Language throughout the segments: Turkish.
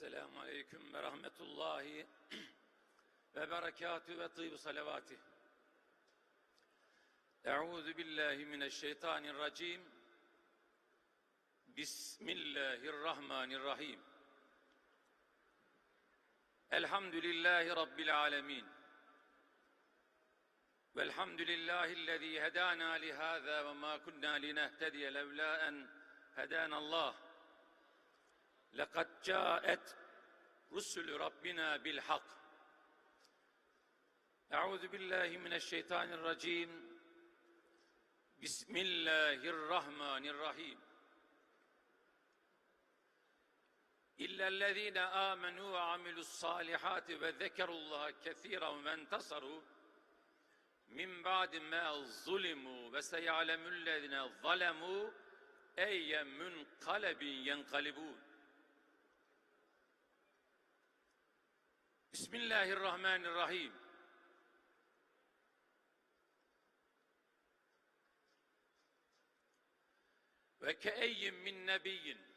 السلام عليكم ورحمة الله وبركاته. وطيب صلواته. أعوذ بالله من الشيطان الرجيم. بسم الله الرحمن الرحيم. الحمد لله رب العالمين. والحمد لله الذي هدانا لهذا وما كنا لنهتدي لولا أن هدانا الله. لقد جاءت رسل ربنا بالحق. أعوذ بالله من الشيطان الرجيم. بسم الله الرحمن الرحيم. إلا الذين آمنوا وعملوا الصالحات وذكروا الله كثيرا وانتصروا. من بعد ما ظلموا وسيعلم الذين ظلموا أي منقلب ينقلبون. Bismillahirrahmanirrahim. Ve keeyyin min nebiyyin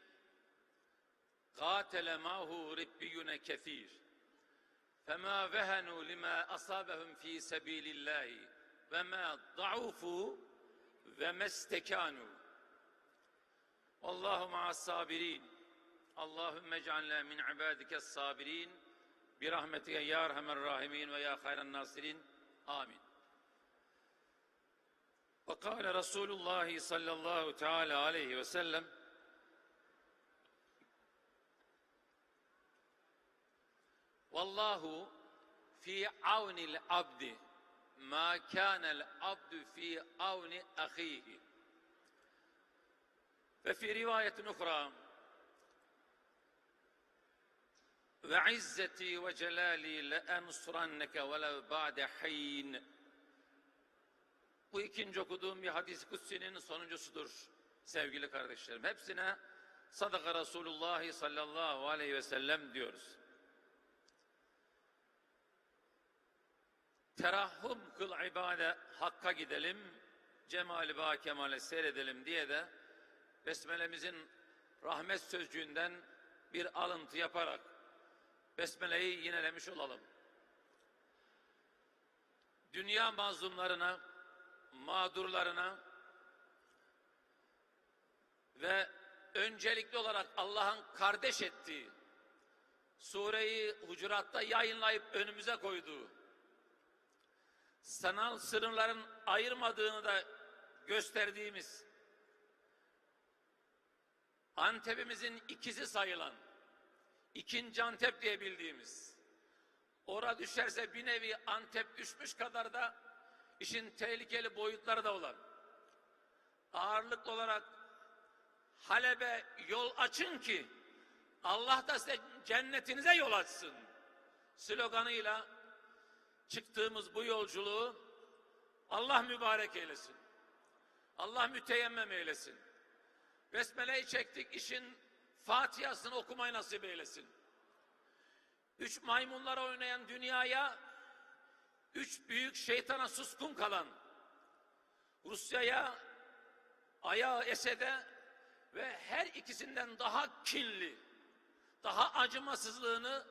قاتل معه ربيون كثير فما وهنوا لما أصابهم في سبيل الله وما ضعفوا وما استكانوا والله مع الصابرين اللهم اجعلنا من عبادك الصابرين برحمتك يا أرحم الراحمين ويا خير الناصرين. آمين. وقال رسول الله صلى الله تعالى عليه وسلم والله في عون العبد ما كان العبد في عون أخيه. ففي رواية أخرى ve izzeti ve celali le ensuranneke velev ba'de hayin. Bu ikinci okuduğum bir hadis-i kutsinin sonuncusudur sevgili kardeşlerim. Hepsine sadaka Resulullah sallallahu aleyhi ve sellem diyoruz. Terahhum kıl ibade hakka gidelim, cemali ba kemale seyredelim diye de besmelemizin rahmet sözcüğünden bir alıntı yaparak Besmele'yi yinelemiş olalım. Dünya mazlumlarına, mağdurlarına ve öncelikli olarak Allah'ın kardeş ettiği, sureyi Hucurat'ta yayınlayıp önümüze koyduğu, sanal sınırların ayırmadığını da gösterdiğimiz, Antep'imizin ikizi sayılan, ikinci Antep diye bildiğimiz. Ora düşerse bir nevi Antep düşmüş kadar da işin tehlikeli boyutları da olan. Ağırlıklı olarak Halep'e yol açın ki Allah da size cennetinize yol açsın. Sloganıyla çıktığımız bu yolculuğu Allah mübarek eylesin. Allah müteyemmem eylesin. Besmele'yi çektik işin Fatiha'sını okumayı nasip eylesin. Üç maymunlara oynayan dünyaya, üç büyük şeytana suskun kalan, Rusya'ya, Ay'a, Esed'e ve her ikisinden daha kinli, daha acımasızlığını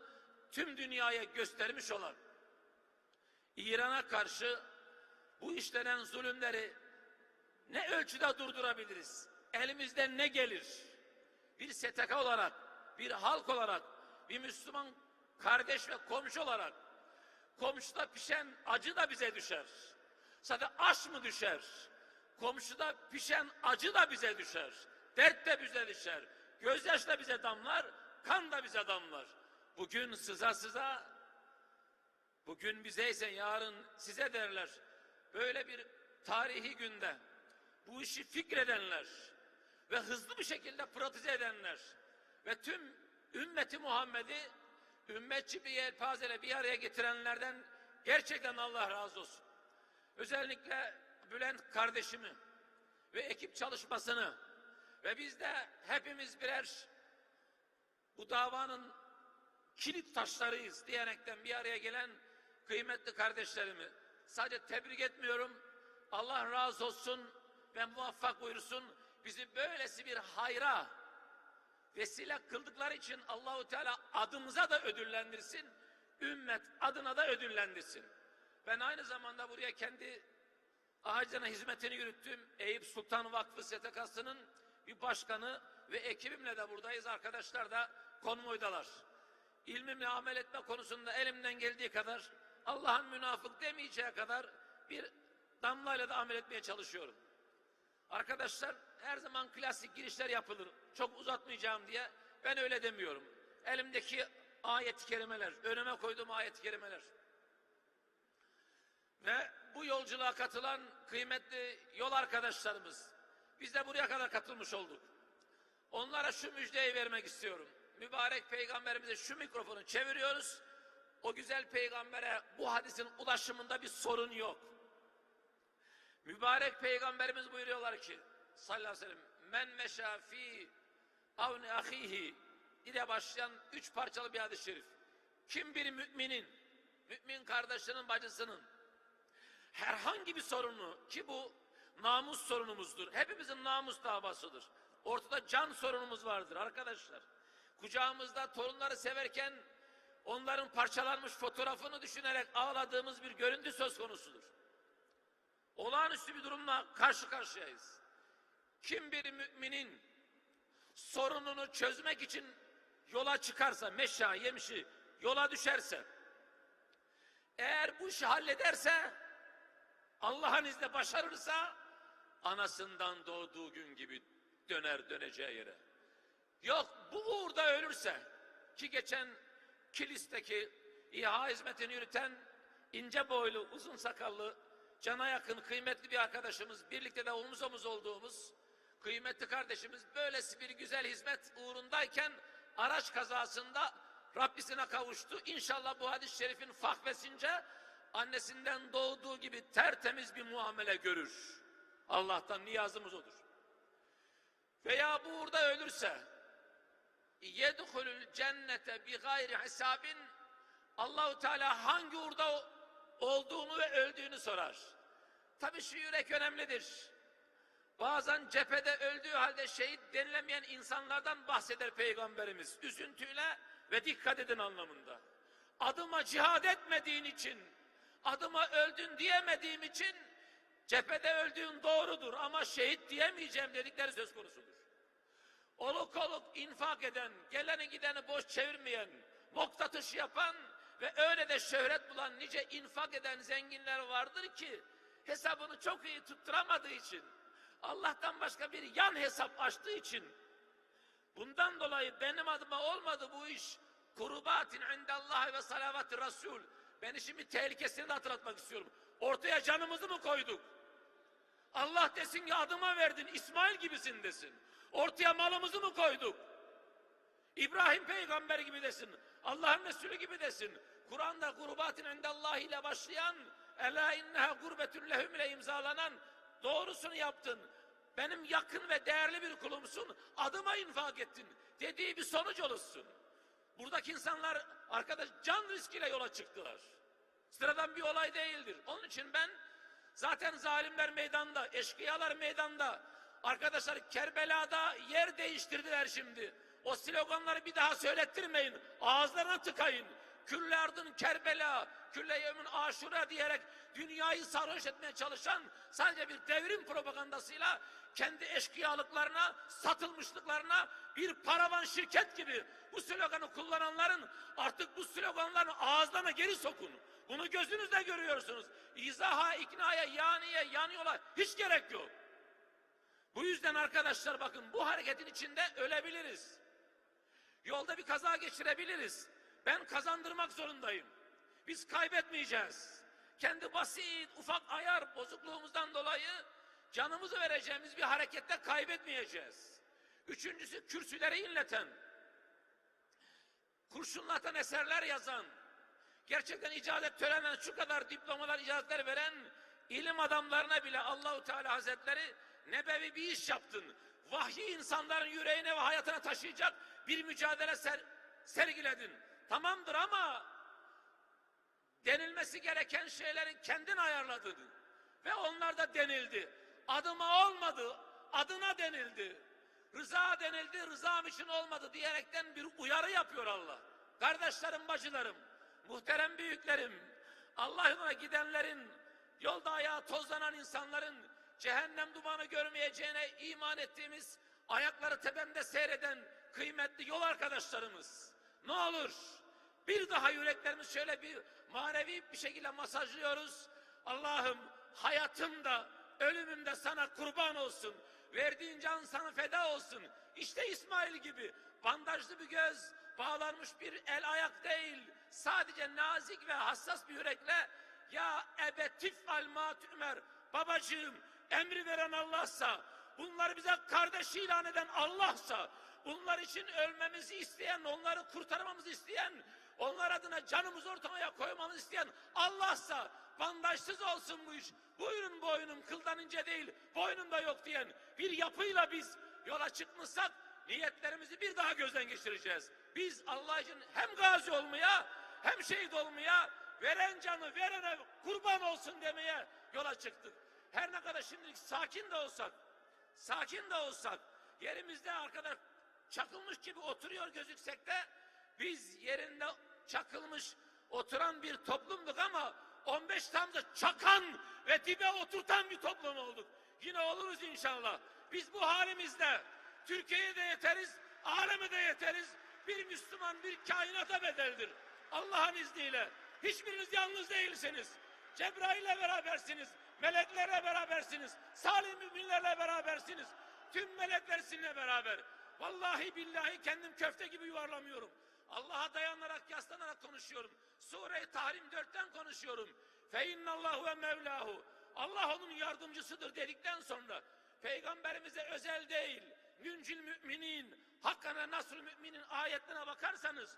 tüm dünyaya göstermiş olan, İran'a karşı bu işlenen zulümleri ne ölçüde durdurabiliriz? Elimizden ne gelir? Bir STK olarak, bir halk olarak, bir Müslüman kardeş ve komşu olarak komşuda pişen acı da bize düşer. Sadece aş mı düşer? Komşuda pişen acı da bize düşer. Dert de bize düşer. Gözyaş da bize damlar, kan da bize damlar. Bugün sıza sıza, bugün bizeyse yarın size derler. Böyle bir tarihi günde bu işi fikredenler, ve hızlı bir şekilde pratize edenler ve tüm ümmeti Muhammed'i ümmetçi bir yelpazeyle bir araya getirenlerden gerçekten Allah razı olsun. Özellikle Bülent kardeşimi ve ekip çalışmasını ve biz de hepimiz birer bu davanın kilit taşlarıyız diyerekten bir araya gelen kıymetli kardeşlerimi sadece tebrik etmiyorum. Allah razı olsun ve muvaffak buyursun bizi böylesi bir hayra vesile kıldıkları için Allahu Teala adımıza da ödüllendirsin, ümmet adına da ödüllendirsin. Ben aynı zamanda buraya kendi ağacına hizmetini yürüttüm. Eyüp Sultan Vakfı STK'sının bir başkanı ve ekibimle de buradayız. Arkadaşlar da konvoydalar. İlmimle amel etme konusunda elimden geldiği kadar Allah'ın münafık demeyeceği kadar bir damlayla da amel etmeye çalışıyorum. Arkadaşlar her zaman klasik girişler yapılır. Çok uzatmayacağım diye ben öyle demiyorum. Elimdeki ayet-i kerimeler, önüme koyduğum ayet-i kerimeler. Ve bu yolculuğa katılan kıymetli yol arkadaşlarımız, biz de buraya kadar katılmış olduk. Onlara şu müjdeyi vermek istiyorum. Mübarek peygamberimize şu mikrofonu çeviriyoruz. O güzel peygambere bu hadisin ulaşımında bir sorun yok. Mübarek peygamberimiz buyuruyorlar ki sallallahu aleyhi ve sellem men meşa fi avni ahihi ile başlayan üç parçalı bir hadis-i şerif. Kim bir müminin, mümin kardeşinin bacısının herhangi bir sorunu ki bu namus sorunumuzdur. Hepimizin namus davasıdır. Ortada can sorunumuz vardır arkadaşlar. Kucağımızda torunları severken onların parçalanmış fotoğrafını düşünerek ağladığımız bir görüntü söz konusudur. Olağanüstü bir durumla karşı karşıyayız. Kim bir müminin sorununu çözmek için yola çıkarsa, meşa yemişi yola düşerse, eğer bu işi hallederse, Allah'ın izniyle başarırsa, anasından doğduğu gün gibi döner döneceği yere. Yok bu uğurda ölürse, ki geçen Kilis'teki İHA hizmetini yürüten ince boylu, uzun sakallı, cana yakın, kıymetli bir arkadaşımız, birlikte de omuz omuz olduğumuz kıymetli kardeşimiz böylesi bir güzel hizmet uğrundayken araç kazasında Rabbisine kavuştu. İnşallah bu hadis-i şerifin fahvesince annesinden doğduğu gibi tertemiz bir muamele görür. Allah'tan niyazımız odur. Veya bu uğurda ölürse yedhulul cennete bi gayri hesabin Allahu Teala hangi uğurda olduğunu ve öldüğünü sorar. Tabi şu yürek önemlidir. Bazen cephede öldüğü halde şehit denilemeyen insanlardan bahseder Peygamberimiz. Üzüntüyle ve dikkat edin anlamında. Adıma cihad etmediğin için, adıma öldün diyemediğim için cephede öldüğün doğrudur ama şehit diyemeyeceğim dedikleri söz konusudur. Oluk oluk infak eden, geleni gideni boş çevirmeyen, moktatış yapan ve öyle de şöhret bulan nice infak eden zenginler vardır ki hesabını çok iyi tutturamadığı için Allah'tan başka bir yan hesap açtığı için bundan dolayı benim adıma olmadı bu iş. Kurubatin indallahi ve salavatü rasul. Ben işimi tehlikesini de hatırlatmak istiyorum. Ortaya canımızı mı koyduk? Allah desin ki adıma verdin İsmail gibisin desin. Ortaya malımızı mı koyduk? İbrahim peygamber gibi desin Allah'ın Resulü gibi desin Kur'an'da kurbatin indallah ile başlayan Ela inneha gurbetün lehum ile imzalanan doğrusunu yaptın. Benim yakın ve değerli bir kulumsun. Adıma infak ettin. Dediği bir sonuç olursun. Buradaki insanlar arkadaş can riskiyle yola çıktılar. Sıradan bir olay değildir. Onun için ben zaten zalimler meydanda, eşkıyalar meydanda. Arkadaşlar Kerbela'da yer değiştirdiler şimdi. O sloganları bir daha söylettirmeyin. Ağızlarına tıkayın. Külle ardın Kerbela, külle yevmin aşura diyerek dünyayı sarhoş etmeye çalışan sadece bir devrim propagandasıyla kendi eşkıyalıklarına, satılmışlıklarına bir paravan şirket gibi bu sloganı kullananların artık bu sloganların ağızlarına geri sokun. Bunu gözünüzle görüyorsunuz. İzaha, iknaya, yaniye, yanıyorlar. Hiç gerek yok. Bu yüzden arkadaşlar bakın bu hareketin içinde ölebiliriz. Yolda bir kaza geçirebiliriz. Ben kazandırmak zorundayım. Biz kaybetmeyeceğiz. Kendi basit, ufak ayar bozukluğumuzdan dolayı canımızı vereceğimiz bir harekette kaybetmeyeceğiz. Üçüncüsü kürsüleri inleten, kurşunlatan eserler yazan, gerçekten icazet törenine şu kadar diplomalar, icazetler veren ilim adamlarına bile Allahu Teala Hazretleri nebevi bir iş yaptın. Vahyi insanların yüreğine ve hayatına taşıyacak bir mücadele ser, sergiledin. Tamamdır ama denilmesi gereken şeylerin kendin ayarladın. Ve onlar da denildi. Adıma olmadı, adına denildi. Rıza denildi, rızam için olmadı diyerekten bir uyarı yapıyor Allah. Kardeşlerim, bacılarım, muhterem büyüklerim, Allah yoluna gidenlerin, yolda ayağı tozlanan insanların cehennem dumanı görmeyeceğine iman ettiğimiz, ayakları tepemde seyreden kıymetli yol arkadaşlarımız. Ne olur bir daha yüreklerimiz şöyle bir manevi bir şekilde masajlıyoruz. Allah'ım hayatımda, ölümümde sana kurban olsun. Verdiğin can sana feda olsun. İşte İsmail gibi bandajlı bir göz, bağlanmış bir el ayak değil. Sadece nazik ve hassas bir yürekle ya ebetif almat Ömer babacığım emri veren Allah'sa bunları bize kardeş ilan eden Allah'sa bunlar için ölmemizi isteyen onları kurtarmamızı isteyen onlar adına canımızı ortaya koymamızı isteyen Allah'sa bandajsız olsun bu iş. Buyurun boynum kıldan ince değil boynumda yok diyen bir yapıyla biz yola çıkmışsak niyetlerimizi bir daha gözden geçireceğiz. Biz Allah için hem gazi olmaya hem şehit olmaya veren canı verene kurban olsun demeye yola çıktık. Her ne kadar şimdilik sakin de olsak, sakin de olsak, yerimizde arkadaş çakılmış gibi oturuyor gözüksek de biz yerinde çakılmış oturan bir toplumduk ama 15 Temmuz'da çakan ve dibe oturtan bir toplum olduk. Yine oluruz inşallah. Biz bu halimizde Türkiye'ye de yeteriz, aleme de yeteriz. Bir Müslüman bir kainata bedeldir. Allah'ın izniyle. Hiçbiriniz yalnız değilsiniz. Cebrail'le berabersiniz. Meleklerle berabersiniz. Salih müminlerle berabersiniz. Tüm melekler sizinle beraber. Vallahi billahi kendim köfte gibi yuvarlamıyorum. Allah'a dayanarak, yaslanarak konuşuyorum. Sure-i Tahrim 4'ten konuşuyorum. Fe innallahu ve mevlahu. Allah onun yardımcısıdır dedikten sonra peygamberimize özel değil, müncil müminin, hakkana nasıl müminin ayetlerine bakarsanız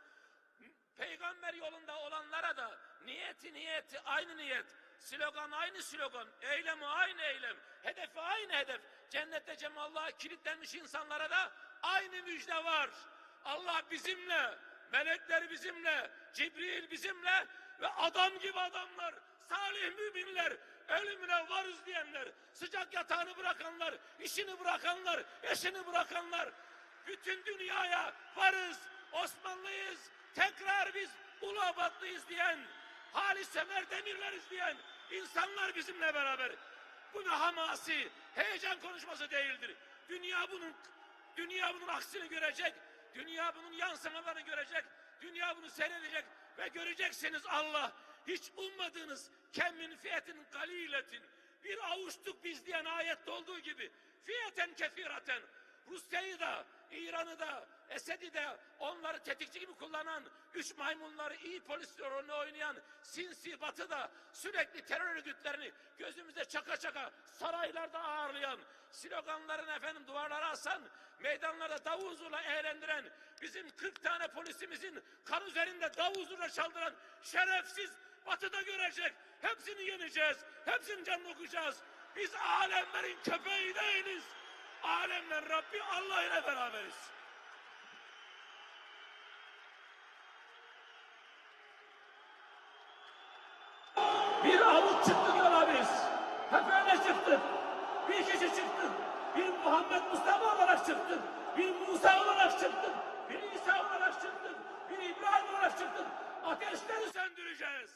peygamber yolunda olanlara da niyeti niyeti aynı niyet, slogan aynı slogan, eylemi aynı eylem, hedefi aynı hedef. Cennette cemallığa kilitlenmiş insanlara da aynı müjde var. Allah bizimle, melekler bizimle, Cibril bizimle ve adam gibi adamlar, salih müminler, ölümüne varız diyenler, sıcak yatağını bırakanlar, işini bırakanlar, eşini bırakanlar, bütün dünyaya varız, Osmanlıyız, tekrar biz Uluabatlıyız diyen, Halis Semer Demirleriz diyen insanlar bizimle beraber. Bu ne hamasi, heyecan konuşması değildir. Dünya bunun dünya bunun aksini görecek, dünya bunun yansımalarını görecek, dünya bunu seyredecek ve göreceksiniz Allah hiç ummadığınız kemmin fiyetin galiletin bir avuçtuk biz diyen ayette olduğu gibi fiyeten kefiraten Rusya'yı da, İran'ı da, Esed'i de onları tetikçi gibi kullanan, üç maymunları iyi polis rolünü oynayan sinsi batı da sürekli terör örgütlerini gözümüzde çaka çaka saraylarda ağırlayan, sloganların efendim duvarlara asan, meydanlarda davuzla eğlendiren, bizim 40 tane polisimizin kan üzerinde davuzla çaldıran şerefsiz batıda görecek. Hepsini yeneceğiz. Hepsinin canını okuyacağız. Biz alemlerin köpeği değiliz. Alemler Rabbi Allah ile beraberiz. Bir avuç çıktık yola biz. Hep öyle çıktık. Bir kişi çıktık. Bir Muhammed Mustafa olarak çıktık. Bir Musa olarak çıktık. Bir İsa olarak çıktık. Bir İbrahim olarak çıktık. Ateşleri söndüreceğiz.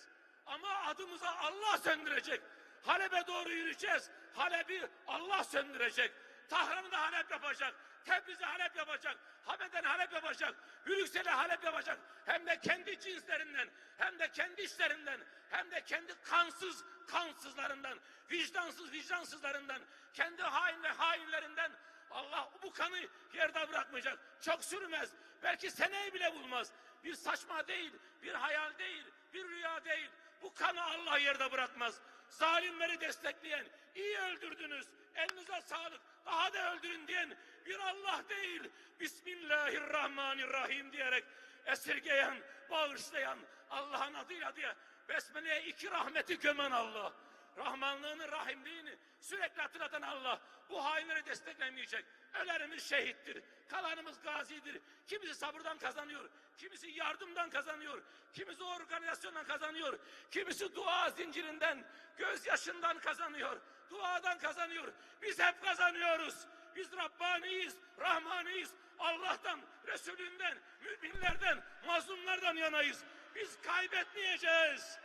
Ama adımıza Allah söndürecek. Halep'e doğru yürüyeceğiz. Halep'i Allah söndürecek. Tahran'ı da Halep yapacak. Tebriz'i Halep yapacak. Hame'den Halep yapacak. Brüksel'i Halep yapacak. Hem de kendi cinslerinden, hem de kendi işlerinden, hem de kendi kansız kansızlarından, vicdansız vicdansızlarından, kendi hain ve hainlerinden Allah bu kanı yerde bırakmayacak. Çok sürmez. Belki seneyi bile bulmaz. Bir saçma değil, bir hayal değil, bir rüya değil. Bu kanı Allah yerde bırakmaz. Zalimleri destekleyen, iyi öldürdünüz, elinize sağlık, daha da öldürün diyen bir Allah değil. Bismillahirrahmanirrahim diyerek esirgeyen, bağışlayan Allah'ın adıyla diye Besmele'ye iki rahmeti gömen Allah. Rahmanlığını, rahimliğini sürekli hatırlatan Allah bu hainleri desteklemeyecek. Ölerimiz şehittir, kalanımız gazidir. Kimisi sabırdan kazanıyor, kimisi yardımdan kazanıyor, kimisi organizasyondan kazanıyor, kimisi dua zincirinden, gözyaşından kazanıyor, duadan kazanıyor. Biz hep kazanıyoruz. Biz Rabbaniyiz, Rahmaniyiz. Allah'tan, Resulünden, müminlerden, mazlumlardan yanayız. Biz kaybetmeyeceğiz.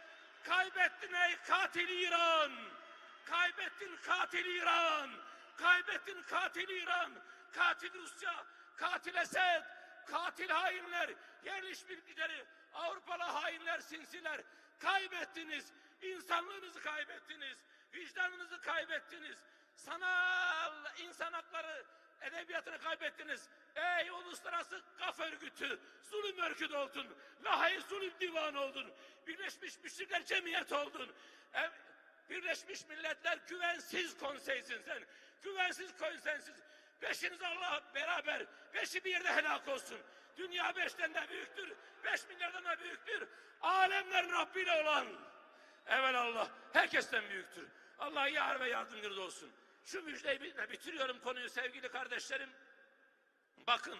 Kaybettin ey katil İran. Kaybettin katil İran. Kaybettin katil İran. Katil Rusya. Katil Esed. Katil hainler. Yerliş bilgileri. Avrupalı hainler, sinsiler. Kaybettiniz. İnsanlığınızı kaybettiniz. Vicdanınızı kaybettiniz. Sanal insan hakları edebiyatını kaybettiniz. Ey uluslararası kaf örgütü, zulüm örgütü oldun. Lahey zulüm divanı oldun. Birleşmiş Müşrikler Cemiyeti oldun. Ev, Birleşmiş Milletler güvensiz konseysin sen. Güvensiz konsensiz. Beşiniz Allah beraber. Beşi bir yerde helak olsun. Dünya beşten de büyüktür. Beş milyardan da büyüktür. Alemlerin Rabbiyle olan. Evet Allah herkesten büyüktür. Allah yar ve yardımcınız olsun. Şu müjdeyi bi- bitiriyorum konuyu sevgili kardeşlerim. Bakın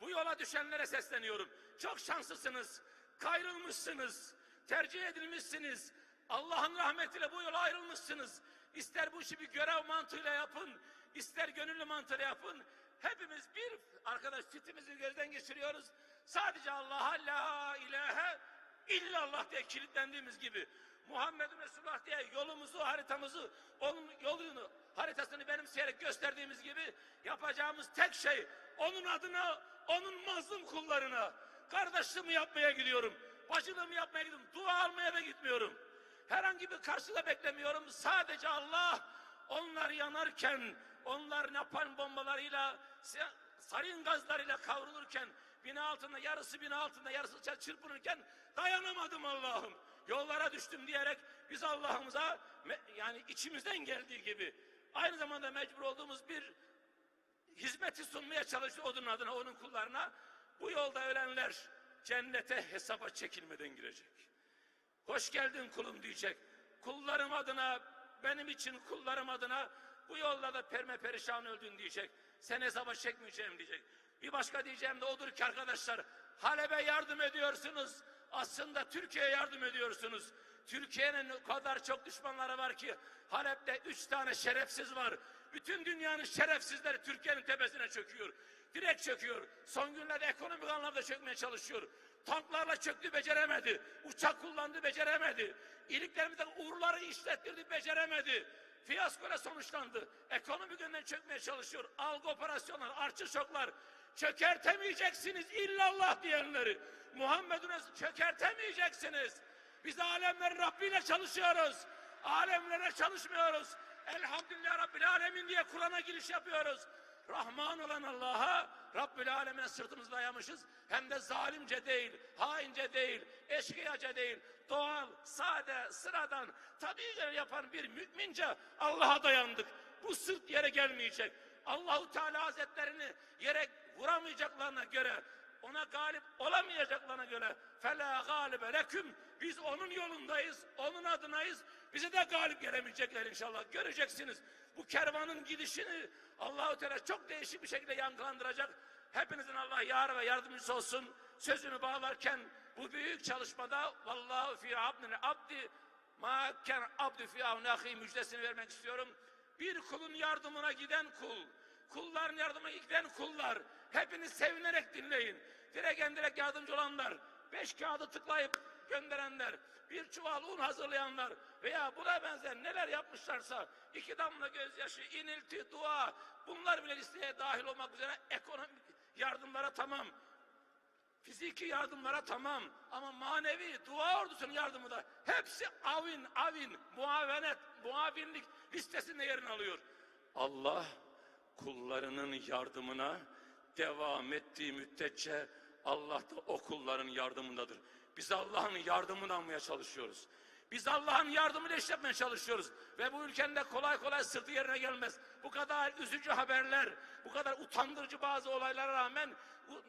bu yola düşenlere sesleniyorum. Çok şanslısınız. Kayrılmışsınız. Tercih edilmişsiniz. Allah'ın rahmetiyle bu yola ayrılmışsınız. İster bu işi bir görev mantığıyla yapın, ister gönüllü mantığıyla yapın. Hepimiz bir arkadaş çitimizi gözden geçiriyoruz. Sadece Allah'a la ilahe illallah diye kilitlendiğimiz gibi Muhammed Resulullah diye yolumuzu, haritamızı, onun yolunu, haritasını benimseyerek gösterdiğimiz gibi yapacağımız tek şey onun adına, onun mazlum kullarına kardeşliğimi yapmaya gidiyorum. Bacılığımı yapmaya gidiyorum. Dua almaya da gitmiyorum. Herhangi bir karşılığı beklemiyorum. Sadece Allah onlar yanarken, onlar napalm bombalarıyla, sarin gazlarıyla kavrulurken, bina altında, yarısı bina altında, yarısı çı- çırpınırken dayanamadım Allah'ım. Yollara düştüm diyerek biz Allah'ımıza yani içimizden geldiği gibi aynı zamanda mecbur olduğumuz bir hizmeti sunmaya çalıştı odun adına, onun kullarına. Bu yolda ölenler cennete hesaba çekilmeden girecek. Hoş geldin kulum diyecek. Kullarım adına, benim için kullarım adına bu yolda da perme perişan öldün diyecek. Sen hesaba çekmeyeceğim diyecek. Bir başka diyeceğim de odur ki arkadaşlar Halep'e yardım ediyorsunuz. Aslında Türkiye'ye yardım ediyorsunuz. Türkiye'nin o kadar çok düşmanları var ki Halep'te üç tane şerefsiz var. Bütün dünyanın şerefsizleri Türkiye'nin tepesine çöküyor. Direkt çöküyor. Son günlerde ekonomik anlamda çökmeye çalışıyor. Tanklarla çöktü beceremedi. Uçak kullandı beceremedi. İliklerimizden uğurları işlettirdi beceremedi. Fiyaskoyla sonuçlandı. Ekonomik yönden çökmeye çalışıyor. Algı operasyonlar, artçı şoklar. Çökertemeyeceksiniz illallah diyenleri. Muhammed'in çökertemeyeceksiniz. Biz alemlerin Rabbiyle çalışıyoruz. Alemlere çalışmıyoruz. Elhamdülillah Rabbil Alemin diye Kur'an'a giriş yapıyoruz. Rahman olan Allah'a Rabbül Alemine sırtımızı dayamışız. Hem de zalimce değil, haince değil, eşkıyaca değil, doğal, sade, sıradan, tabii yapan bir mümince Allah'a dayandık. Bu sırt yere gelmeyecek. Allahu Teala Hazretlerini yere vuramayacaklarına göre, ona galip olamayacaklarına göre fela galibe leküm biz onun yolundayız, onun adınayız. Bize de galip gelemeyecekler inşallah. Göreceksiniz. Bu kervanın gidişini Allahu Teala çok değişik bir şekilde yankılandıracak. Hepinizin Allah yar ve yardımcısı olsun. Sözünü bağlarken bu büyük çalışmada vallahu fi abdine abdi ma ken fi avnahi müjdesini vermek istiyorum. Bir kulun yardımına giden kul, kulların yardımına giden kullar, hepiniz sevinerek dinleyin. Direkt endirek yardımcı olanlar, beş kağıdı tıklayıp gönderenler, bir çuval un hazırlayanlar veya buna benzer neler yapmışlarsa iki damla gözyaşı, inilti, dua bunlar bile listeye dahil olmak üzere ekonomik yardımlara tamam. Fiziki yardımlara tamam ama manevi dua ordusunun yardımı da hepsi avin, avin, muavenet, muavinlik listesinde yerini alıyor. Allah kullarının yardımına devam ettiği müddetçe Allah da o kulların yardımındadır. Biz Allah'ın yardımını almaya çalışıyoruz. Biz Allah'ın yardımıyla iş yapmaya çalışıyoruz. Ve bu ülkenin de kolay kolay sırtı yerine gelmez. Bu kadar üzücü haberler, bu kadar utandırıcı bazı olaylara rağmen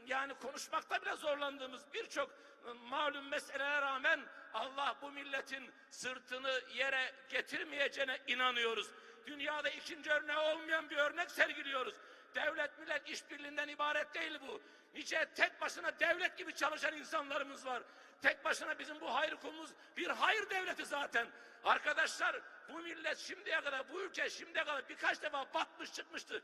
yani konuşmakta bile zorlandığımız birçok e, malum meselelere rağmen Allah bu milletin sırtını yere getirmeyeceğine inanıyoruz. Dünyada ikinci örneği olmayan bir örnek sergiliyoruz. Devlet millet işbirliğinden ibaret değil bu. Nice tek başına devlet gibi çalışan insanlarımız var. Tek başına bizim bu hayır kulumuz bir hayır devleti zaten. Arkadaşlar bu millet şimdiye kadar bu ülke şimdiye kadar birkaç defa batmış çıkmıştı.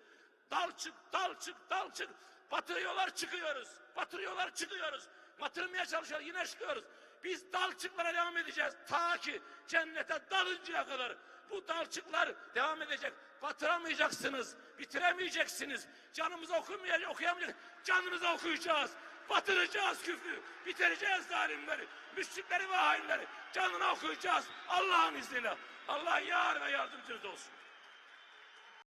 Dal çık, dal çık, dal çık. Batırıyorlar çıkıyoruz. Batırıyorlar çıkıyoruz. Batırmaya çalışıyorlar yine çıkıyoruz. Biz dalçıklara devam edeceğiz. Ta ki cennete dalıncaya kadar. Bu dalçıklar devam edecek. Batıramayacaksınız. Bitiremeyeceksiniz. Canımıza okumayacak, okuyamayacak. Canımıza okuyacağız. Batıracağız küfrü. Bitireceğiz zalimleri. Müşrikleri ve hainleri. Canına okuyacağız. Allah'ın izniyle. Allah yar ve yardımcınız olsun.